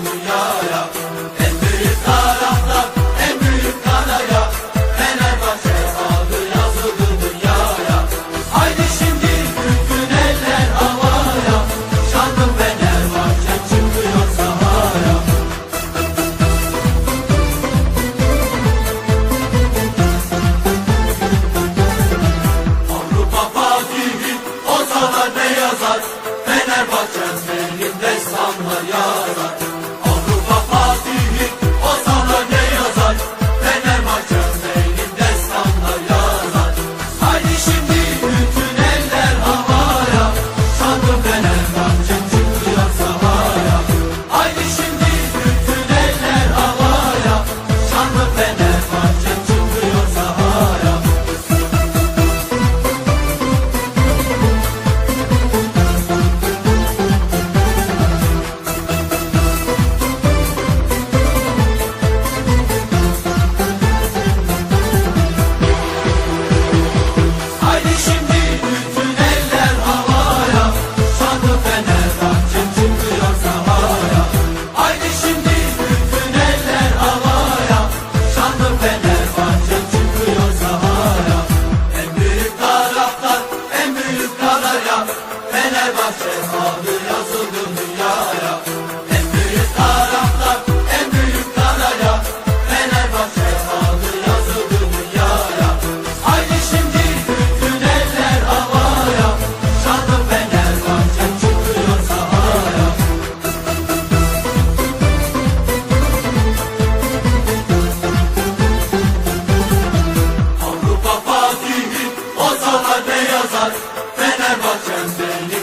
Hallelujah. Toro. Kağıda beyaz at Fenerbahçe'm benim